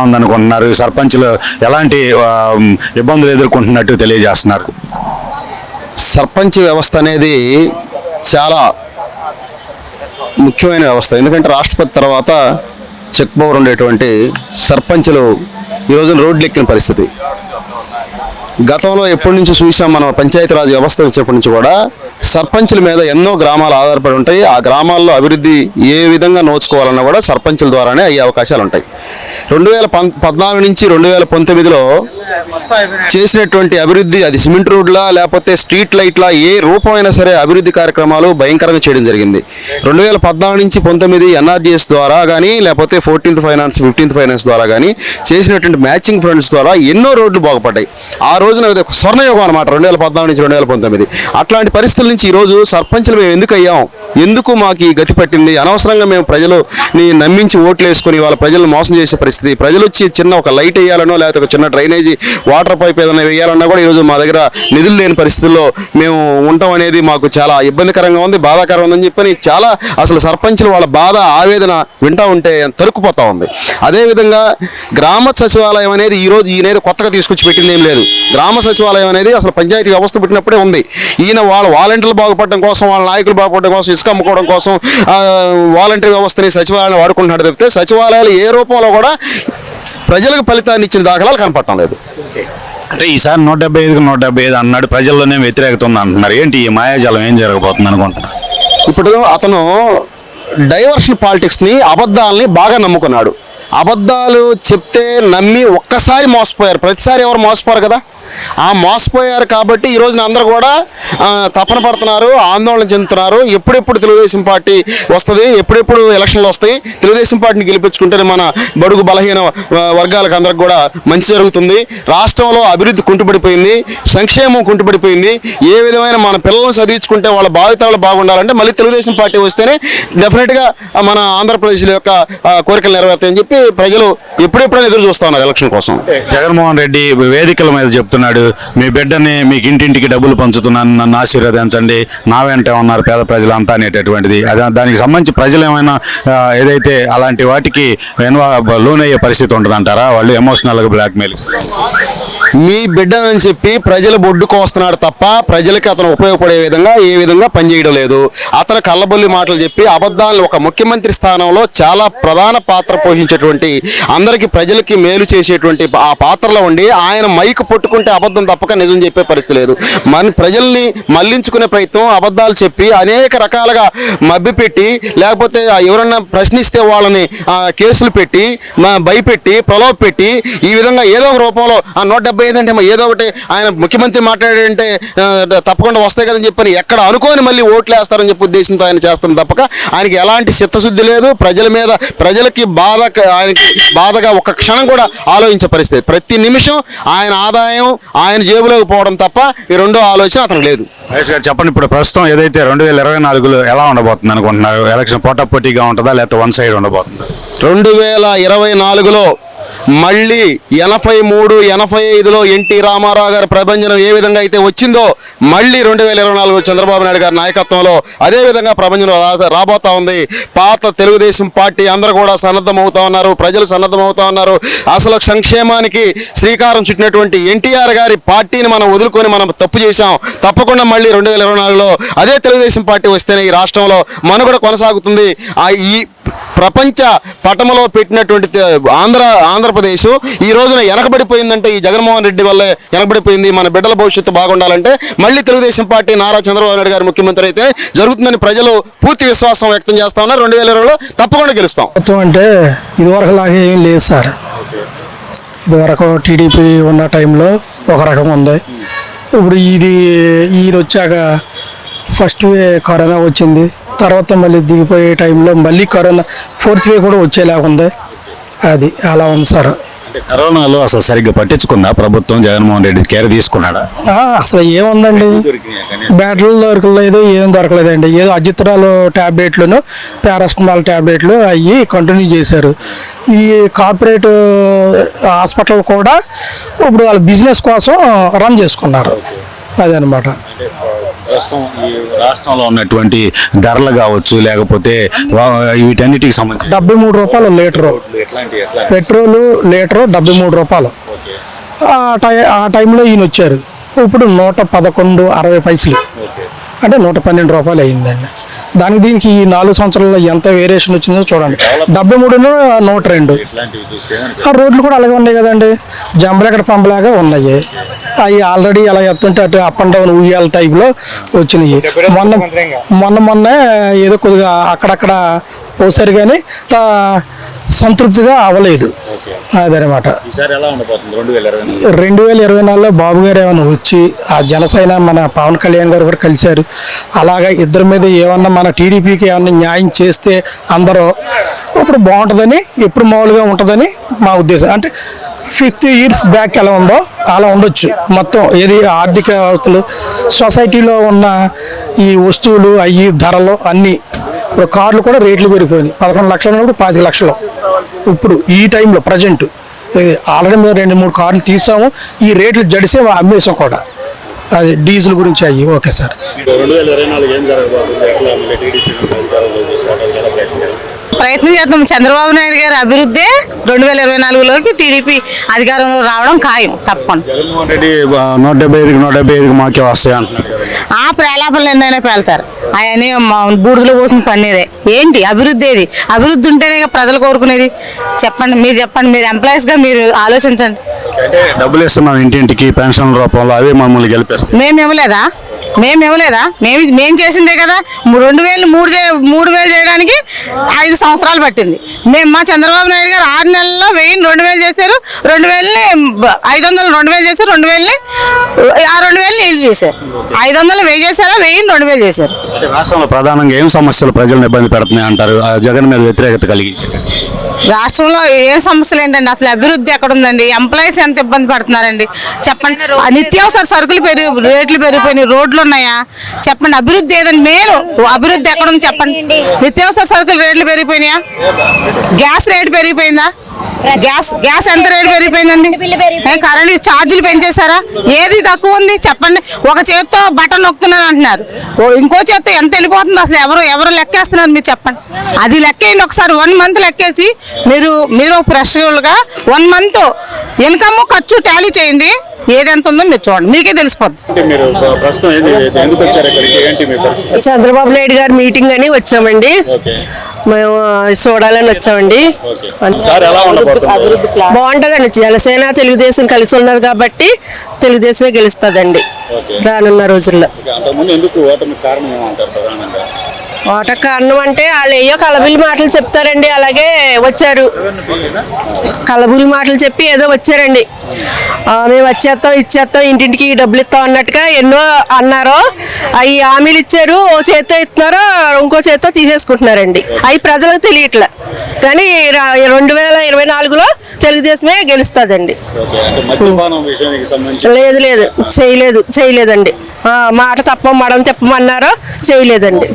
ఉందనుకుంటున్నారు సర్పంచ్లు ఎలాంటి ఇబ్బందులు ఎదుర్కొంటున్నట్టు తెలియజేస్తున్నారు. సర్పంచ్ వ్యవస్థ అనేది చాలా ముఖ్యమైన వ్యవస్థ. ఎందుకంటే రాష్ట్రపతి తర్వాత చెక్పవరు ఉండేటువంటి సర్పంచులు ఈ రోజున రోడ్లు ఎక్కిన పరిస్థితి. గతంలో ఎప్పటి నుంచి చూసాం మనం పంచాయతీరాజ్ వ్యవస్థ వచ్చినప్పటి నుంచి కూడా సర్పంచుల మీద ఎన్నో గ్రామాలు ఆధారపడి ఉంటాయి. ఆ గ్రామాల్లో అభివృద్ధి ఏ విధంగా నోచుకోవాలన్నా కూడా సర్పంచుల ద్వారానే అయ్యే అవకాశాలు ఉంటాయి రెండు వేల పం పద్నాలుగు నుంచి రెండు వేల పంతొమ్మిదిలో చేసినటువంటి అభివృద్ధి అది సిమెంట్ రోడ్లా లేకపోతే స్ట్రీట్ లైట్లా ఏ రూపమైనా సరే అభివృద్ధి కార్యక్రమాలు భయంకరంగా చేయడం జరిగింది. రెండు వేల పద్నాలుగు నుంచి పంతొమ్మిది ఎన్ఆర్జీఎస్ ద్వారా కానీ లేకపోతే ఫోర్టీన్త్ ఫైనాన్స్ ఫిఫ్టీన్త్ ఫైనాన్స్ ద్వారా కానీ చేసినటువంటి మ్యాచింగ్ ఫండ్స్ ద్వారా ఎన్నో రోడ్లు బాగుపడ్డాయి. ఆ రోజున ఇది ఒక అనమాట రెండు వేల పద్నాలుగు నుంచి రెండు వేల పంతొమ్మిది. అట్లాంటి పరిస్థితుల నుంచి ఈరోజు సర్పంచ్లు మేము ఎందుకు అయ్యాం? ఎందుకు మాకు ఈ గతి పట్టింది? అనవసరంగా మేము ప్రజలు నమ్మించి ఓట్లు వేసుకొని వాళ్ళ ప్రజలు మోసం చేసే పరిస్థితి. ప్రజలు వచ్చి చిన్న ఒక లైట్ వేయాలనో లేకపోతే ఒక చిన్న డ్రైనేజీ వాటర్ పైప్ ఏదైనా వేయాలన్నా కూడా ఈరోజు మా దగ్గర నిధులు లేని పరిస్థితుల్లో మేము ఉండటం అనేది మాకు చాలా ఇబ్బందికరంగా ఉంది బాధాకరంగా ఉందని చెప్పని చాలా అసలు సర్పంచులు వాళ్ళ బాధ ఆవేదన వింటా ఉంటే తరుక్కుపోతూ ఉంది. అదేవిధంగా గ్రామ సచివాలయం అనేది ఈరోజు ఈయనేది కొత్తగా తీసుకొచ్చి పెట్టింది ఏం లేదు. గ్రామ సచివాలయం అనేది అసలు పంచాయతీ వ్యవస్థ పెట్టినప్పుడే ఉంది. ఈయన వాళ్ళ వాలంటీర్లు బాగుపడడం కోసం వాళ్ళ నాయకులు బాగుపడడం కోసం ఇసుక అమ్ముకోవడం కోసం వాలంటీర్ వ్యవస్థని సచివాలయం వాడుకుంటున్నాడు తప్పితే సచివాలయాలు ఏ రూపంలో కూడా ప్రజలకు ఫలితాన్ని ఇచ్చిన దాఖలాలు కనపడటం లేదు. అంటే ఈసారి నూట డెబ్బై ఐదుకి నూట డెబ్బై ఐదు అన్నాడు ప్రజల్లోనే వ్యతిరేకత ఉంది అంటున్నారు. ఏంటి ఈ మాయాజాలం? ఏం జరగబోతుంది అనుకుంటున్నారు? ఇప్పుడు అతను డైవర్షన్ పాలిటిక్స్ని అబద్ధాలని బాగా నమ్ముకున్నాడు. అబద్ధాలు చెప్తే నమ్మి ఒక్కసారి మోసపోయారు. ప్రతిసారి ఎవరు మోసపోరు కదా? ఆ మోసపోయారు కాబట్టి ఈ రోజున అందరూ కూడా తపన పడుతున్నారు ఆందోళన చెందుతున్నారు. ఎప్పుడెప్పుడు తెలుగుదేశం పార్టీ వస్తుంది ఎప్పుడెప్పుడు ఎలక్షన్లు వస్తాయి తెలుగుదేశం పార్టీని గెలిపించుకుంటేనే మన బడుగు బలహీన వర్గాలకు అందరికి కూడా మంచి జరుగుతుంది. రాష్ట్రంలో అభివృద్ధి కుంటుపడిపోయింది సంక్షేమం కుంటుపడిపోయింది. ఏ విధమైన మన పిల్లలను చదివించుకుంటే వాళ్ళ భావితాలు బాగుండాలంటే మళ్ళీ తెలుగుదేశం పార్టీ వస్తేనే డెఫినెట్గా మన ఆంధ్రప్రదేశ్ యొక్క కోరికలు నెరవేరుతాయని చెప్పి ప్రజలు ఎప్పుడెప్పుడైనా ఎదురు చూస్తా ఉన్నారు ఎలక్షన్ కోసం. జగన్మోహన్ రెడ్డి వేదికల మీద చెప్తున్నాడు మీ బిడ్డని మీకు ఇంటింటికి డబ్బులు పంచుతున్నాను నన్ను ఆశీర్వదించండి. నా వెంటే ఉన్నారు పేద ప్రజలంతా అనేటటువంటిది. అదే దానికి సంబంధించి ప్రజలు ఏమైనా ఏదైతే అలాంటి వాటికి లోన్ అయ్యే పరిస్థితి ఉంటుందంటారా? వాళ్ళు ఎమోషనల్గా బ్లాక్మెయిల్ మీ బిడ్డ అని చెప్పి ప్రజల బొడ్డుకు వస్తున్నాడు తప్ప ప్రజలకి అతను ఉపయోగపడే విధంగా ఏ విధంగా పనిచేయడం లేదు. అతను కళ్ళబొల్లి మాటలు చెప్పి అబద్ధాలను ఒక ముఖ్యమంత్రి స్థానంలో చాలా ప్రధాన పాత్ర పోషించేటువంటి అందరికీ ప్రజలకి మేలు చేసేటువంటి ఆ పాత్రలో ఉండి ఆయన మైక్ పట్టుకుంటే అబద్ధం తప్పక నిజం చెప్పే పరిస్థితి లేదు. మన ప్రజల్ని మళ్ళించుకునే ప్రయత్నం అబద్ధాలు చెప్పి అనేక రకాలుగా మభ్యపెట్టి లేకపోతే ఎవరన్నా ప్రశ్నిస్తే వాళ్ళని కేసులు పెట్టి భయపెట్టి ప్రలోభ పెట్టి ఈ విధంగా ఏదో ఒక రూపంలో ఆ నూట అంటే ఏదో ఒకటి ఆయన ముఖ్యమంత్రి మాట్లాడాడంటే తప్పకుండా వస్తాయి కదని చెప్పని ఎక్కడ అనుకోని మళ్ళీ ఓట్లు వేస్తారని చెప్పి ఉద్దేశంతో ఆయన చేస్తాం తప్పక. ఆయనకి ఎలాంటి చిత్తశుద్ధి లేదు. ప్రజల మీద ప్రజలకి బాధ ఆయనకి బాధగా ఒక క్షణం కూడా ఆలోచించే పరిస్థితి. ప్రతి నిమిషం ఆయన ఆదాయం ఆయన జేబులోకి పోవడం తప్ప ఈ రెండో ఆలోచన అతనికి లేదు. మహేష్ గారు చెప్పండి ఇప్పుడు ప్రస్తుతం ఏదైతే రెండు వేల ఇరవై నాలుగులో ఎలా ఉండబోతుంది అనుకుంటున్నారు? ఎలక్షన్ పోటాపోటీగా ఉంటుందా లేకపోతే వన్ సైడ్ ఉండబోతుందా? రెండు వేల ఇరవై నాలుగులో మళ్ళీ ఎనభై మూడు ఎనభై ఐదులో ఎన్టీ రామారావు గారి ప్రభంజనం ఏ విధంగా అయితే వచ్చిందో మళ్ళీ రెండు వేల ఇరవై నాలుగు చంద్రబాబు నాయుడు గారి నాయకత్వంలో అదే విధంగా ప్రభంజనం రా- రాబోతా ఉంది. పాత తెలుగుదేశం పార్టీ అందరూ కూడా సన్నద్ధం అవుతా ఉన్నారు ప్రజలు సన్నద్ధం అవుతా ఉన్నారు. అసలు సంక్షేమానికి శ్రీకారం చుట్టినటువంటి ఎన్టీఆర్ గారి పార్టీని మనం వదులుకొని మనం తప్పు చేశాం. తప్పకుండా మళ్ళీ రెండు వేల ఇరవై నాలుగులో అదే తెలుగుదేశం పార్టీ వస్తేనే ఈ రాష్ట్రంలో మనుగడ కొనసాగుతుంది. ఆ ఈ ప్రపంచ పటములో పెట్టినటువంటి ఆంధ్ర ఆంధ్రప్రదేశ్ ఈ రోజున వెనకబడిపోయిందంటే ఈ జగన్మోహన్ రెడ్డి వల్లే వెనకబడిపోయింది మన బిడ్డల భవిష్యత్తు బాగుండాలంటే మళ్ళీ తెలుగుదేశం పార్టీ నారా చంద్రబాబు నాయుడు గారు ముఖ్యమంత్రి అయితే జరుగుతుందని ప్రజలు పూర్తి విశ్వాసం వ్యక్తం చేస్తా ఉన్నారు. రెండు వేల ఇరవైలో తప్పకుండా గెలుస్తాం. ప్రభుత్వం అంటే ఇదివరకు లాగే ఏం లేదు సార్. ఇదివరకు టీడీపీ ఉన్న టైంలో ఒక రకం ఉంది. ఇప్పుడు ఇది ఈయన వచ్చాక ఫస్ట్ వే కరోనా వచ్చింది. తర్వాత మళ్ళీ దిగిపోయే టైంలో మళ్ళీ కరోనా ఫోర్త్ వే కూడా వచ్చేలాగా ఉంది. అది అలా ఉంది సార్. అంటే కరోనాలో అసలు సరిగ్గా పట్టించుకుందా ప్రభుత్వం? జగన్మోహన్ రెడ్డి కేర్ తీసుకున్నాడా? అసలు ఏముందండి? బ్యాటరీలు దొరకలేదు ఏం దొరకలేదండి. ఏదో అజిత్రాలు ట్యాబ్లెట్లను పారాస్టమాల్ ట్యాబ్లెట్లు అవి కంటిన్యూ చేశారు. ఈ కార్పొరేట్ హాస్పిటల్ కూడా ఇప్పుడు వాళ్ళ బిజినెస్ కోసం రన్ చేసుకున్నారు. అదనమాట. ప్రస్తుతం ఈ రాష్ట్రంలో ఉన్నటువంటి ధరలు కావచ్చు లేకపోతే వీటన్నిటికి సంబంధించి డెబ్బై మూడు రూపాయలు లీటరు. పెట్రోలు లీటరు డెబ్బై మూడు రూపాయలు. ఆ టై ఆ టైంలో ఈయన వచ్చారు. ఇప్పుడు నూట పదకొండు అరవై పైసలు. అంటే నూట పన్నెండు రూపాయలు అయిందండి. దానికి దీనికి ఈ నాలుగు సంవత్సరాల్లో ఎంత వేరియేషన్ వచ్చిందో చూడండి. డెబ్బై మూడు నూట రెండు. రోడ్లు కూడా అలాగే ఉన్నాయి కదండి. జంబలెక్కడ పంపలాగా ఉన్నాయి. అవి ఆల్రెడీ అలా ఎత్తుంటే అటు అప్ అండ్ డౌన్ ఉయ్యాల టైప్లో వచ్చినాయి. మొన్న మొన్న మొన్న ఏదో కొద్దిగా అక్కడక్కడ పోసారు కానీ సంతృప్తిగా అవ్వలేదు. అదనమాట. రెండు వేల ఇరవై నాలుగులో బాబు గారు ఏమైనా వచ్చి ఆ జనసేన మన పవన్ కళ్యాణ్ గారు కూడా కలిశారు. అలాగా ఇద్దరి మీద ఏమన్నా మన టీడీపీకి ఏమన్నా న్యాయం చేస్తే అందరూ ఇప్పుడు బాగుంటుందని ఎప్పుడు మామూలుగా ఉంటుందని మా ఉద్దేశం. అంటే ఫిఫ్త్ ఇయర్స్ బ్యాక్ ఎలా ఉందో అలా ఉండొచ్చు. మొత్తం ఏది ఆర్థిక వ్యవస్థలు సొసైటీలో ఉన్న ఈ వస్తువులు అవి ధరలు అన్నీ ఇప్పుడు కార్లు కూడా రేట్లు పెరిగిపోయినాయి పదకొండు లక్షలు ఉన్నప్పుడు పాతి లక్షలు. ఇప్పుడు ఈ టైంలో ప్రజెంట్ ఆల్రెడీ మేము రెండు మూడు కార్లు తీసాము. ఈ రేట్లు జడిసే అమ్మేసాం కూడా. అది డీజిల్ గురించి అయ్యి ఓకే సార్. ప్రయత్నం చేద్దాం. చంద్రబాబు నాయుడు గారి అభివృద్ధి రెండు వేల ఇరవై నాలుగులోకి టీడీపీ అధికారంలో రావడం ఖాయం. తప్పకుండా. జగన్మోహన్ రెడ్డి నూట డెబ్బై ఐదుకి నూట డెబ్బై ఐదుకి మాకే వస్తాయి అంటున్నారు. ఆ ప్రేలాపనలు ఎన్నైనా పేలుతారు. అవన్నీ బూడిదలో పోసిన పన్నీరే. ఏంటి? అభివృద్ధి ఏది? అభివృద్ధి ఉంటేనే ప్రజలు కోరుకునేది. చెప్పండి మీరు చెప్పండి మీరు ఎంప్లాయీస్గా మీరు ఆలోచించండి. అంటే డబ్బులు ఇస్తున్నాం ఇంటింటికి పెన్షన్ రూపంలో అవే మమ్మల్ని గెలిపేస్తాయి. మేము ఇవ్వలేదా? మేము ఇవ్వలేదా? మేము మేము చేసిందే కదా? రెండు వేలు మూడు మూడు వేలు చేయడానికి ఐదు సంవత్సరాలు పట్టింది. మేము మా చంద్రబాబు నాయుడు గారు ఆరు నెలల్లో వెయ్యిని రెండు వేలు చేశారు. రెండు వేలని ఐదు వందలు రెండు వేలు చేశారు. రెండు వేలని చేశారు. ఐదు వందలు వెయ్యి చేశారా వెయ్యిని రెండు వేలు చేశారు. అంటే రాష్ట్రంలో ప్రధానంగా ఏం సమస్యలు ప్రజలను ఇబ్బంది పెడుతున్నాయి అంటారు? ఆ జగన్ మీద వ్యతిరేకత కలిగించారు రాష్ట్రంలో ఏ సమస్యలు ఏంటండి? అసలు అభివృద్ధి ఎక్కడ ఉందండి ఎంప్లాయీస్ ఎంత ఇబ్బంది పడుతున్నారండి? చెప్పండి. నిత్యావసర సరుకులు పెరిగి రేట్లు పెరిగిపోయినాయి. రోడ్లు ఉన్నాయా? చెప్పండి. అభివృద్ధి ఏదండి? మెయిన్ అభివృద్ధి ఎక్కడ ఉంది చెప్పండి. నిత్యావసర సరుకులు రేట్లు పెరిగిపోయినాయా? గ్యాస్ రేట్ పెరిగిపోయిందా? గ్యాస్ గ్యాస్ ఎంత రేటు పెరిగిపోయిందండి? కరెంట్ ఛార్జీలు పెంచేశారా? ఏది తక్కువ ఉంది? చెప్పండి. ఒక చేత్తో బటన్ నొక్కుతున్నాను అంటున్నారు. ఓ ఇంకో చేత్తో ఎంత వెళ్ళిపోతుంది? అసలు ఎవరు ఎవరు లెక్కేస్తున్నారు మీరు చెప్పండి. అది లెక్కేయండి ఒకసారి. వన్ మంత్ లెక్కేసి మీరు మీరు ఫ్రెష్గా వన్ మంత్ ఇన్కమ్ ఖర్చు టాలీ చేయండి. ఏది ఎంత ఉందో మీరు చూడండి. మీకే తెలిసిపోద్ది. చంద్రబాబు నాయుడు గారి మీటింగ్ అని వచ్చామండి. ఓకే. మేము చూడాలని వచ్చామండి. సార్ ఎలా ఉండబోతుంది? బాగుంటదండి. జనసేన తెలుగుదేశం కలిసి ఉన్నది కాబట్టి తెలుగుదేశమే గెలుస్తుందండి. రానున్న రోజుల్లో. ఓట కారణం అంటే వాళ్ళు ఏయో కలబుల్లి మాటలు చెప్తారండి అలాగే వచ్చారు. కలబుల్లి మాటలు చెప్పి ఏదో వచ్చారండి. మేము వచ్చేస్తాం ఇచ్చేస్తాం ఇంటింటికి డబ్బులు ఇస్తాం అన్నట్టుగా ఎన్నో అన్నారు అవి హామీలు ఇచ్చారు ఓ చేత్తో ఇస్తున్నారు ఇంకో చేత్తో తీసేసుకుంటున్నారండి. అవి ప్రజలకు తెలియట్లే. కానీ రెండు వేల ఇరవై నాలుగులో తెలుగుదేశమే గెలుస్తుందండి. లేదు లేదు చేయలేదు చేయలేదండి. మాట తప్ప మడం చెప్పమన్నారు చేయలేదండి.